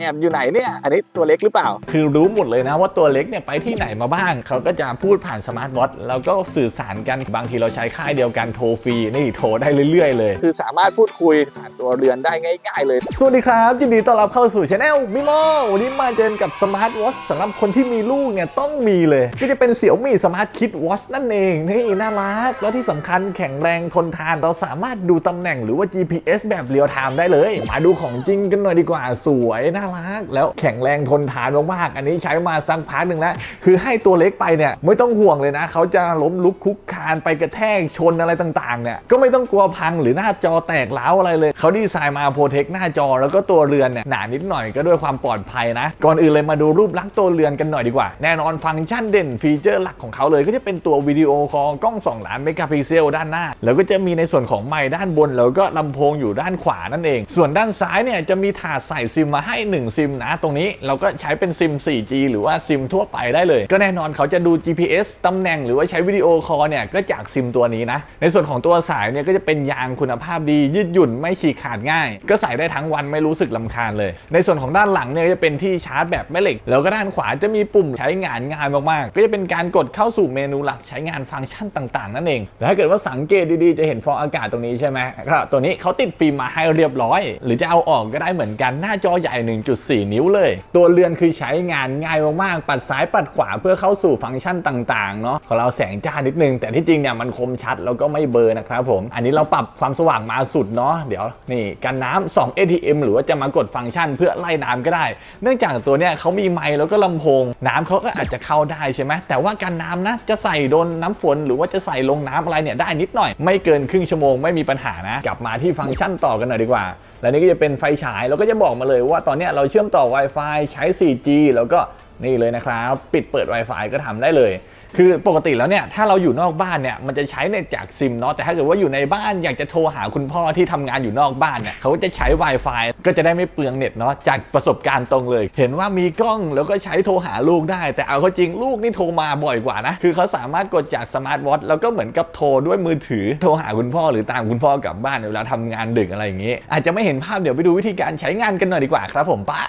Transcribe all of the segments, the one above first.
แอบอยู่ไหนเนี่ย อันนี้ตัวเล็กหรือเปล่า คือรู้หมดเลยนะว่าตัวเล็กเนี่ยไปที่ไหนมาบ้าง เขาก็จะพูดผ่านสมาร์ทวอทแล้วก็สื่อสารกัน บางทีเราใช้ค่ายเดียวกันโทรฟรี นี่โทรได้เรื่อยๆเลย คือสามารถพูดคุยผ่านตัวเรือนได้ง่าย ๆ เลย สวัสดีครับยินดีต้อนรับเข้าสู่ช anel มิโมวันนี้มาเจอกับสมาร์ทวอทสำหรับคนที่มีลูกเนี่ยต้องมีเลย ก็จะเป็นเสี่ยวมี่สมาร์ทคิดวอชนั่นเองนี่น่ารักแล้วที่สำคัญแข็งแรงทนทานเราสามารถดูตำแหน่งหรือว่า GPS แบบเรียลไทม์ได้เลย มาดูของจริงกันหน่อยดีกว่าสวยน่ารัก แล้วแข็งแรงทนทานมากๆอันนี้ใช้มาสักพักหนึ่งแล้ว คือให้ตัวเล็กไปเนี่ยไม่ต้องห่วงเลยนะเขาจะล้มลุกคุกคานไปกระแทกชนอะไรต่างๆเนี่ยก็ไม่ต้องกลัวพังหรือหน้าจอแตกร้าอะไรเลยเขาดีไซน์มาโปรเทคหน้าจอแล้วก็ตัวเรือนเนี่ยหนานิดหน่อยก็ด้วยความปลอดภัยนะ ก่อนอื่นเลยมาดูรูปลักษณ์ตัวเรือนกันหน่อยดีกว่า แน่นอนฟังก์ชันเด่นฟีเจอร์หลักของเขาเลยก็จะเป็นตัววิดีโอคอลกล้อง2ล้านเมกะพิกเซลด้านหน้า แล้วก็จะมีในส่วนของไมค์ด้านบน แล้วก็ลำโพงอยู่ด้านขวานั่นเอง ส่วนด้านซ้ายเนี่ยจะมีถาดใส่ซิมมาให้1 ซิมนะ ตรงนี้เราก็ใช้เป็นซิม 4G หรือว่าซิมทั่วไปได้เลย ก็แน่นอนเขาจะดู GPS ตำแหน่งหรือว่าใช้วิดีโอคอลเนี่ยก็จากซิมตัวนี้นะ ในส่วนของตัวสายเนี่ยก็จะเป็นยางคุณภาพดี ยืดหยุ่นไม่ฉีกขาดง่าย ก็ใส่ได้ทั้งวันไม่รู้สึกลำคาญเลย ในส่วนของด้านหลังเนี่ยจะเป็นที่ชาร์จแบบแม่เหล็ก แล้วก็ด้านขวาจะมีปุ่มใช้งานง่ายมากๆ ก็จะเป็นการกดเข้าสู่เมนูหลักใช้งานฟังก์ชันต่าง ๆ นั่นเองแล้วถ้าเกิดว่าสังเกตดีๆจะเห็นฟองอากาศตรงนี้ใช่ไหมก็ตัวนี้เขาติดฟิล์มมาให้เรียบร้อย หรือจะเอาออกก็ได้เหมือนกันหน้าจอใหญ่1.4 นิ้วเลย ตัวเรือนคือใช้งานง่ายมากๆ ปัดซ้ายปัดขวาเพื่อเข้าสู่ฟังก์ชันต่างๆ เนาะของเราแสงจ้านิดนึง แต่ที่จริงเนี่ยมันคมชัดแล้วก็ไม่เบลอนะครับผม อันนี้เราปรับความสว่างมาสุดเนาะ เดี๋ยวนี่กันน้ำ2 ATM หรือว่าจะมากดฟังก์ชันเพื่อไล่น้ำก็ได้ เนื่องจากตัวเนี้ยเขามีไมค์แล้วก็ลำโพง น้ำเขาก็อาจจะเข้าได้ใช่ไหมแต่ว่ากันน้ำนะจะใส่โดนน้ำฝน หรือว่าจะใส่ลงน้ำอะไรเนี่ยได้นิดหน่อย ไม่เกินครึ่งชั่วโมงไม่มีปัญหานะ กลับมาที่ฟังก์ชันต่อกันหน่อยดีกว่าแล้วนี่ก็จะเป็นไฟฉายแล้วก็จะบอกมาเลยว่าตอนนี้เราเชื่อมต่อ Wi-Fi ใช้ 4G แล้วก็นี่เลยนะครับ ปิดเปิด Wi-Fi ก็ทำได้เลย คือปกติแล้วเนี่ยถ้าเราอยู่นอกบ้านเนี่ยมันจะใช้เน็ตจากซิมเนาะแต่ถ้าเกิดว่าอยู่ในบ้านอยากจะโทรหาคุณพ่อที่ทำงานอยู่นอกบ้านเนี่ยเขาจะใช้ Wi-Fi ก็จะได้ไม่เปลืองเน็ตเนาะจากประสบการณ์ตรงเลย เห็นว่ามีกล้องแล้วก็ใช้โทรหาลูกได้ แต่เอาเข้าจริงลูกนี่โทรมาบ่อยกว่านะคือเขาสามารถกดจากสมาร์ทวอทแล้วก็เหมือนกับโทรด้วยมือถือโทรหาคุณพ่อหรือตามคุณพ่อกลับบ้านเวลาทำงานดึกอะไรอย่างงี้ อาจจะไม่เห็นภาพเดี๋ยวไปดูวิธีการใช้งานกันหน่อยดีกว่าครับผมป้า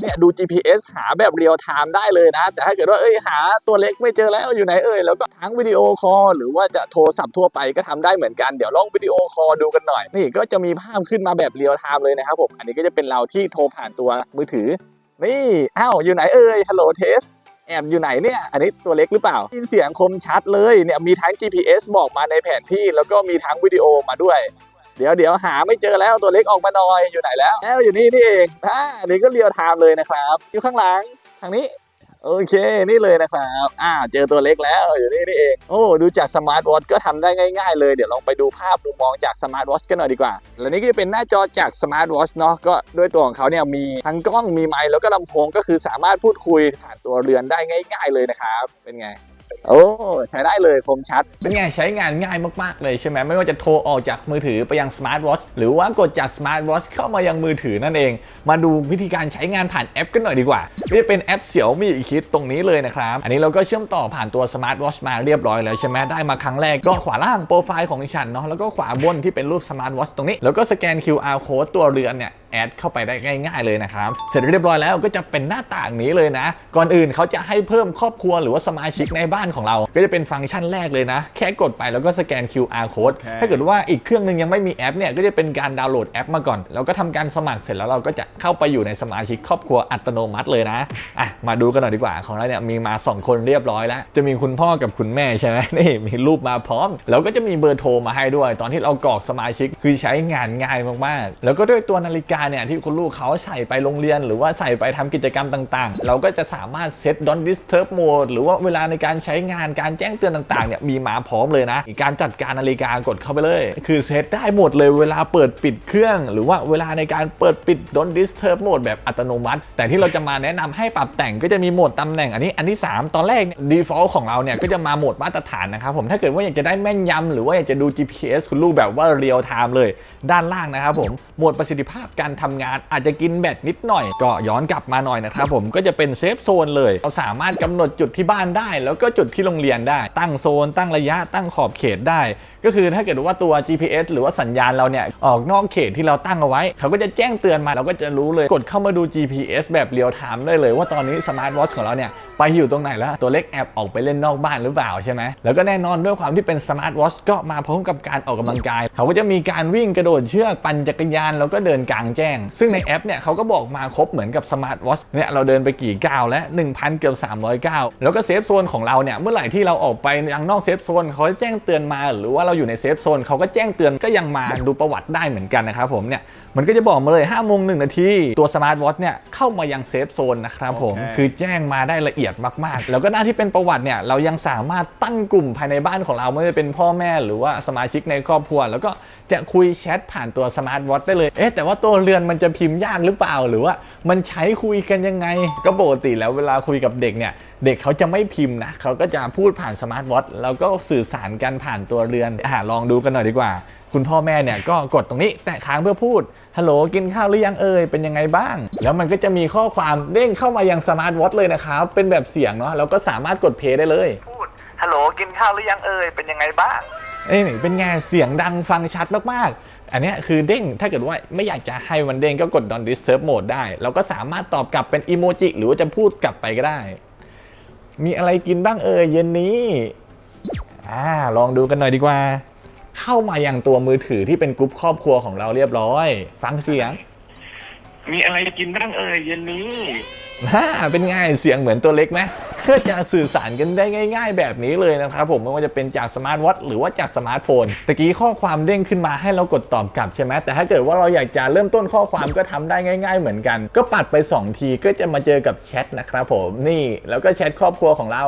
เนี่ยดู GPS หาแบบเรียลไทม์ได้เลยนะ แต่ถ้าเกิดว่าเอ้ยหาตัวเล็กไม่เจอแล้วอยู่ไหนเอ่ยแล้วก็ทั้งวิดีโอคอลหรือว่าจะโทรศัพท์ทั่วไปก็ทำได้เหมือนกันเดี๋ยวลองวิดีโอคอลดูกันหน่อย นี่ก็จะมีภาพขึ้นมาแบบเรียลไทม์เลยนะครับผมอันนี้ก็จะเป็นเราที่โทรผ่านตัวมือถือนี่อ้าวอยู่ไหนเอ่ยฮัลโหลเทสแอบอยู่ไหนเนี่ย อันนี้ตัวเล็กหรือเปล่ายินเสียงคมชัดเลยเนี่ยมีทั้ง GPS บอกมาในแผนที่ แล้วก็มีทั้งวิดีโอมาด้วย เดี๋ยวเดี๋ยวหาไม่เจอแล้วตัวเล็กออกมาหน่อยอยู่ไหนแล้ว แล้วอยู่นี่นี่เองอ่าอันนี้ก็เรียลไทม์เลยนะครับ อยู่ข้างหลังทางนี้ โอเค นี่เลยนะครับอ่าเจอตัวเล็กแล้วอยู่นี่นี่เอง โอ้ดูจากสมาร์ทวอทก็ทำได้ง่ายๆเลยเดี๋ยวลองไปดูภาพมุมมองจากสมาร์ทวอทกันหน่อยดีกว่า แล้วนี่ก็จะเป็นหน้าจอจากสมาร์ทวอทเนาะก็ด้วยตัวของเขาเนี่ยมีทั้งกล้องมีไมค์แล้วก็ลำโพงก็คือสามารถพูดคุยผ่านตัวเรือนได้ง่าย ๆเลยนะครับเป็นไง โอ้ใช้ได้เลยคมชัด เป็นไงใช้งานง่ายมาก ๆ เลยใช่ไหมไม่ว่าจะโทรออกจากมือถือไปยังสมาร์ทวอทหรือว่ากดจากสมาร์ทวอทเข้ามายังมือถือนั่นเอง มาดูวิธีการใช้งานผ่านแอปกันหน่อยดีกว่าก็จะเป็นแอปเสี่ยวมี่คิดตรงนี้เลยนะครับ อันนี้เราก็เชื่อมต่อผ่านตัวสมาร์ทวอทมาเรียบร้อยแล้วใช่ไหมได้มาครั้งแรกก็ขวาล่างโปรไฟล์ของฉันเนาะแล้วก็ขวาบนที่เป็นรูปสมาร์ทวอทตรงนี้แล้วก็สแกน QR code ตัวเรือนเนี่ยแอดเข้าไปได้ง่ายๆเลยนะครับ เสร็จเรียบร้อยแล้วก็จะเป็นหน้าต่างนี้เลยนะ ก่อนอื่นเขาจะให้เพิ่มครอบครัวหรือว่าสมาชิกในบ้านของเรา ก็จะเป็นฟังก์ชันแรกเลยนะ แค่กดไปแล้วก็สแกน QR code ถ้าเกิดว่าอีกเครื่องหนึงยังไม่มีแอปเนี่ยก็จะเป็นการดาวน์โหลดแอปมาก่อน แล้วก็ทำการสมัครเสร็จแล้วเราก็จะเข้าไปอยู่ในสมาชิกครอบครัวอัตโนมัติเลยนะอะมาดูกันหน่อยดีกว่าของเราเนี่ยมีมา 2 คนเรียบร้อยแล้ว จะมีคุณพ่อกับคุณแม่ใช่ไหมนี่มีรูปมาพร้อม แล้วก็จะมีเบอร์โทรมาให้ด้วย ตอนที่เรากรอกสมาชิกคือใช้งานง่ายมากๆ แล้วก็ด้วยตัวนาฬิกาเนี่ยที่คุณลูกเขาใส่ไปโรงเรียน หรือว่าใส่ไปทำกิจกรรมต่างๆ เราก็จะสามารถเซต don't disturb mode หรือว่าเวลาในการใช้งานการแจ้งเตือนต่างๆเนี่ยมีมาพร้อมเลยนะ การจัดการนาฬิกากดเข้าไปเลย คือเซตได้หมดเลยเวลาเปิดปิดเครื่อง หรือว่าเวลาในการเปิดปิด don't disturb mode แบบอัตโนมัติ แต่ที่เราจะมาแนะนำให้ปรับแต่งก็จะมีโหมดตำแหน่งอันนี้อันที่ 3 ตอนแรก default ของเราเนี่ยก็จะมาโหมดมาตรฐานนะครับผมถ้าเกิดว่าอยากจะได้แม่นยำหรือว่าอยากจะดู GPS คุณลูกแบบว่า real time เลย ด้านล่างนะครับผมโหมดประสิทธิภาพการทำงานอาจจะกินแบตนิดหน่อย ก็ย้อนกลับมาหน่อยนะครับผมก็จะเป็นเซฟโซนเลย เราสามารถกำหนดจุดที่บ้านได้ แล้วก็จุดที่โรงเรียนได้ ตั้งโซน ตั้งระยะตั้งขอบเขตได้ ก็คือถ้าเกิดว่าตัว GPS หรือว่าสัญญาณเราเนี่ยออกนอกเขตที่เราตั้งเอาไว้ เขาก็จะแจ้งเตือนมาเราก็จะรู้เลยกดเข้ามาดู GPS แบบเรียลไทม์ได้เลย ว่าตอนนี้สมาร์ทวอทของเราเนี่ย ไปอยู่ตรงไหนแล้ว ตัวเล็กแอบออกไปเล่นนอกบ้านหรือเปล่าใช่ไหมแล้วก็แน่นอนด้วยความที่เป็นสมาร์ทวอทก็มาพร้อมกับการออกกำลังกาย เขาก็จะมีการวิ่งกระโดดเชือกปั่นจักรยานแล้วก็เดินกลางแจ้ง ซึ่งในแอปเนี่ยเขาก็บอกมาครบเหมือนกับสมาร์ทวอทเนี่ยเราเดินไปกี่ก้าวแล้ว1,000เกือบ300ก้าวแล้วก็เซฟโซนของเราเนี่ยเมื่อไหร่ที่เราออกไปยังนอกเซฟโซนเขาจะแจ้งเตือนมา หรือว่าเราอยู่ในเซฟโซนเขาก็แจ้งเตือนก็ยังมาดูประวัติได้เหมือนกันนะครับผมเนี่ยมันก็จะบอกมาเลย5โมง1นาที ตัวสมาร์ทวอทเนี่ยเข้ามายังเซฟโซนนะครับผมโอเคคือแจ้งมาได้ละเอียดมากๆ แล้วก็หน้าที่เป็นประวัติเนี่ยเรายังสามารถตั้งกลุ่มภายในบ้านของเราไม่ว่าจะเป็นพ่อแม่หรือว่าสมาชิกในครอบครัว แล้วก็จะคุยแชทผ่านตัวสมาร์ทวอทได้เลย เอ๊ะแต่ว่าตัวเรือนมันจะพิมพ์ยากหรือเปล่า หรือว่ามันใช้คุยกันยังไง ก็ปกติแล้วเวลาคุยกับเด็กเนี่ยเด็กเขาจะไม่พิมพ์นะเขาก็จะพูดผ่านสมาร์ทวอทแล้วก็สื่อสารกันผ่านตัวเรือนอะลองดูกันหน่อยดีกว่า คุณพ่อแม่เนี่ยก็กดตรงนี้แตะค้างเพื่อพูดฮัลโหลกินข้าวหรือยังเอ่ยเป็นยังไงบ้าง แล้วมันก็จะมีข้อความเด้งเข้ามายังสมาร์ทวอทเลยนะครับเป็นแบบเสียงเนาะแล้วก็สามารถกดเพลย์ได้เลยพูดฮัลโหลกินข้าวหรือยังเอ่ยเป็นยังไงบ้างเอ้ยเป็นไงเสียงดังฟังชัดมากๆ อันเนี้ยคือเด้งถ้าเกิดว่าไม่อยากจะให้มันเด้งก็กด don't disturb mode ได้แล้วก็สามารถตอบกลับเป็นอีโมจิหรือว่าจะพูดกลับไปก็ได้ มีอะไรกินบ้างเอ่ยเย็นนี้อ่าลองดูกันหน่อยดีกว่า เข้ามายังตัวมือถือที่เป็นกรุ๊ปครอบครัวของเราเรียบร้อย ฟังเสียง มีอะไรกินบ้างเอ่ยเย็นนี้ฮ่าเป็นไงเสียงเหมือนตัวเล็กไหมก็จะสื่อสารกันได้ง่าย ๆ แบบนี้เลยนะครับผมไม่ว่าจะเป็นจากสมาร์ทวอทหรือว่าจากสมาร์ทโฟนตะกี้ข้อความเด้งขึ้นมาให้เรากดตอบกลับใช่ไหมแต่ถ้าเกิดว่าเราอยากจะเริ่มต้นข้อความก็ทำได้ง่าย ๆ เหมือนกัน ก็ปัดไป 2 ทีก็จะมาเจอกับแชทนะครับผมนี่แล้วก็แชทครอบครัวของเรา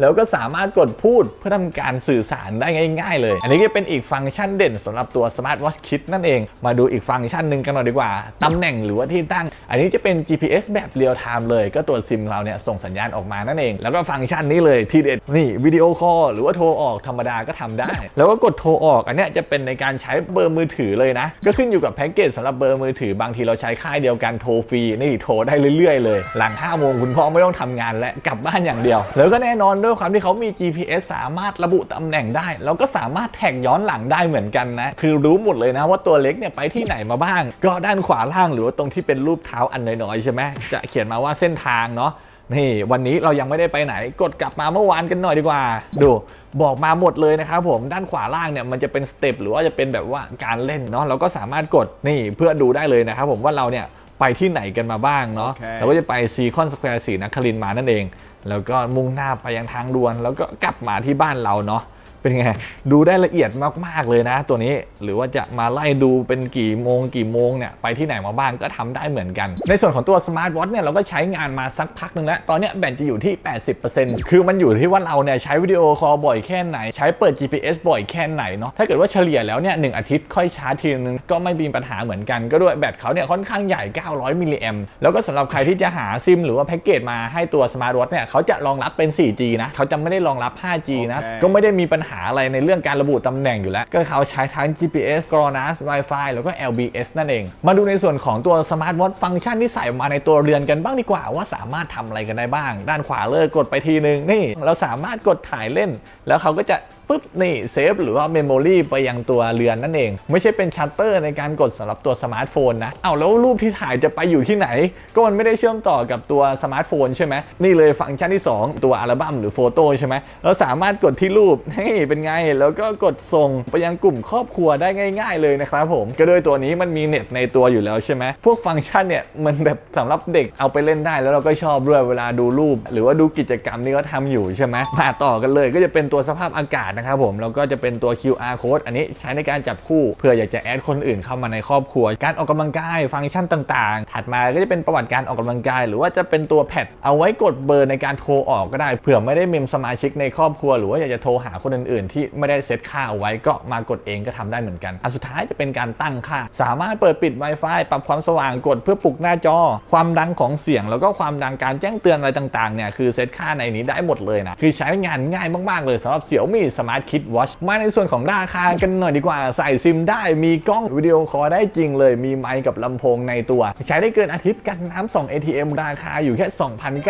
แล้วก็สามารถกดพูดเพื่อทำการสื่อสารได้ง่าย ๆ เลย อันนี้ก็เป็นอีกฟังก์ชันเด่นสำหรับตัว Smart Watch Kit นั่นเอง มาดูอีกฟังก์ชันหนึ่งกันหน่อยดีกว่าตำแหน่งหรือว่าที่ตั้ง อันนี้จะเป็น GPS แบบเรียลไทม์เลย ก็ตัวซิมเราเนี่ยส่งสัญญาณออกมานั่นเองแล้วก็ฟังก์ชันนี้เลยทีเด็ดนี่วิดีโอคอลหรือว่าโทรออกธรรมดาก็ทำได้ แล้วก็กดโทรออกอันเนี้ยจะเป็นในการใช้เบอร์มือถือเลยนะ ก็ขึ้นอยู่กับแพ็กเกจสำหรับเบอร์มือถือบางทีเราใช้ค่ายเดียวกันโทรฟรีนี่โทรได้เรื่อยๆเลย หลัง5โมงคุณพ่อไม่ต้องทำงานและกลับบ้านอย่างเดียว แล้วก็แน่นอนด้วยความที่เขามี GPS สามารถระบุตำแหน่งได้ แล้วก็สามารถแท็กย้อนหลังได้เหมือนกันนะ คือรู้หมดเลยนะว่าตัวเล็กเนี่ยไปที่ไหนมาบ้าง ก็ด้านขวาล่างหรือว่าตรงที่เป็นรูปเท้าอันน้อยๆใช่ไหมจะเขียนมาว่าเส้นทางเนาะ นี่วันนี้เรายังไม่ได้ไปไหนกดกลับมาเมื่อวานกันหน่อยดีกว่า ดูบอกมาหมดเลยนะครับผมด้านขวาล่างเนี่ยมันจะเป็นสเต็ปหรือว่าจะเป็นแบบว่าการเล่นเนาะเราก็สามารถกดนี่เพื่อดูได้เลยนะครับผมว่าเราเนี่ยไปที่ไหนกันมาบ้างเนาะโอเคเราก็จะไปซีคอนสแควร์สีนครินทร์มานั่นเอง แล้วก็มุ่งหน้าไปยังทางด่วน แล้วก็กลับมาที่บ้านเราเนาะ เป็นไง ดูได้ละเอียดมากๆเลยนะ ตัวนี้หรือว่าจะมาไล่ดูเป็นกี่โมง กี่โมงเนี่ยไปที่ไหนมาบ้างก็ทำได้เหมือนกัน ในส่วนของตัวสมาร์ทวอทเนี่ยเราก็ใช้งานมาสักพักหนึ่งแล้ว ตอนเนี้ยแบตจะอยู่ที่ 80%คือมันอยู่ที่ว่าเราเนี่ยใช้วิดีโอคอลบ่อยแค่ไหน ใช้เปิด GPS บ่อยแค่ไหนเนาะถ้าเกิดว่าเฉลี่ยแล้วเนี่ยหนึ่งอาทิตย์ค่อยชาร์จทีนึงก็ไม่มีปัญหาเหมือนกันก็ด้วยแบตเขาเนี่ยค่อนข้างใหญ่ 900มิลลิแอมแล้วก็สำหรับใครที่จะหาซิมหรือว่าแพ็กเกจมาให้ตัวสมาร์ทวอทเนี่ยเขาจะรองรับเป็น 4G นะเขาจะไม่ได้รองรับ 5G นะโอเคก็ไม่ได้มีปัญหาหาอะไรในเรื่องการระบุตำแหน่งอยู่แล้ว ก็เขาใช้ทั้ง GPS GLONASS Wi-Fi แล้วก็ LBS นั่นเอง มาดูในส่วนของตัวสมาร์ทวอทฟังก์ชันที่ใส่มาในตัวเรือนกันบ้างดีกว่า ว่าสามารถทำอะไรกันได้บ้าง ด้านขวาเลยกดไปทีนึงนี่ เราสามารถกดถ่ายเล่น แล้วเขาก็จะ ปุ๊บนี่เซฟหรือว่าเมมโมรีไปยังตัวเรือนนั่นเอง ไม่ใช่เป็นชัตเตอร์ในการกดสำหรับตัวสมาร์ทโฟนนะเอาแล้วรูปที่ถ่ายจะไปอยู่ที่ไหน ก็มันไม่ได้เชื่อมต่อกับตัวสมาร์ทโฟนใช่ไหมนี่เลยฟังก์ชันที่ 2 ตัวอัลบั้มหรือโฟโต้ใช่ไหมเราสามารถกดที่รูปนี่เป็นไง แล้วก็กดส่งไปยังกลุ่มครอบครัวได้ง่าย ๆ เลยนะครับผมก็โดยตัวนี้มันมีเน็ตในตัวอยู่แล้วใช่ไหมพวกฟังก์ชันเนี่ยมันแบบสำหรับเด็กเอาไปเล่นได้แล้วเราก็ชอบด้วยเวลาดูรูป หรือว่าดูกิจกรรมที่เขาทำอยู่ใช่ไหมมาต่อกันเลยก็จะเป็นตัวสภาพอากาศนะครับผมแล้วก็จะเป็นตัว QR code อันนี้ใช้ในการจับคู่เพื่ออยากจะแอดคนอื่นเข้ามาในครอบครัว การออกกำลังกายฟังก์ชันต่างๆ ถัดมาก็จะเป็นประวัติการออกกำลังกาย หรือว่าจะเป็นตัวแพดเอาไว้กดเบอร์ในการโทรออกก็ได้เผื่อไม่ได้มมสมาชิกในครอบครัว หรือว่าอยากจะโทรหาคนอื่นๆ ที่ไม่ได้เซตค่าเอาไว้ก็มากดเองก็ทำได้เหมือนกันอันสุดท้ายจะเป็นการตั้งค่า สามารถเปิดปิด Wi-Fi ปรับความสว่างกดเพื่อปลุกหน้าจอ ความดังของเสียง แล้วก็ความดังการแจ้งเตือนอะไรต่างๆเนี่ยคือเซตค่าในนี้ได้หมดเลยนะคือใช้งานง่ายมากๆเลยสำหรับ Xiaomi Smart Smart Kit Watch มามาในส่วนของราคากันหน่อยดีกว่า ใส่ซิมได้มีกล้องวิดีโอคอลได้จริงเลย มีไมค์กับลำโพงในตัว ใช้ได้เกินอาทิตย์กันน้ำ2 ATM ราคาอยู่แค่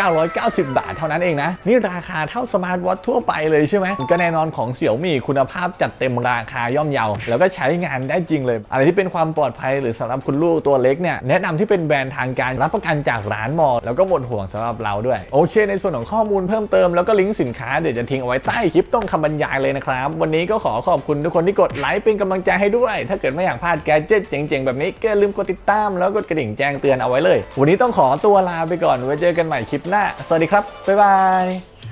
2,990 บาทเท่านั้นเองนะ นี่ราคาเท่าสมาร์ทวอททั่วไปเลยใช่ไหมก็แน่นอนของเสี่ยวมี่คุณภาพจัดเต็มราคาย่อมเยา แล้วก็ใช้งานได้จริงเลย อะไรที่เป็นความปลอดภัยหรือสำหรับคุณลูกตัวเล็กเนี่ยแนะนำที่เป็นแบรนด์ทางการรับประกันจากร้านมอแล้วก็หมดห่วงสำหรับเราด้วย โอเค ในส่วนของข้อมูลเพิ่มเติมแล้วก็ลิงก์สินค้าเดี๋ยวจะทิ้งเอาไว้ใต้คลิปต้องคำบรรยายเลยนะครับ วันนี้ก็ขอขอบคุณทุกคนที่กดไลค์เป็นกำลังใจให้ด้วย ถ้าเกิดไม่อยากพลาดแกจิตเจ๋งๆ แบบนี้ก็ลืมกดติดตามแล้วกดกระดิ่งแจ้งเตือนเอาไว้เลย วันนี้ต้องขอตัวลาไปก่อนไว้เจอกันใหม่คลิปหน้า สวัสดีครับบ๊ายบาย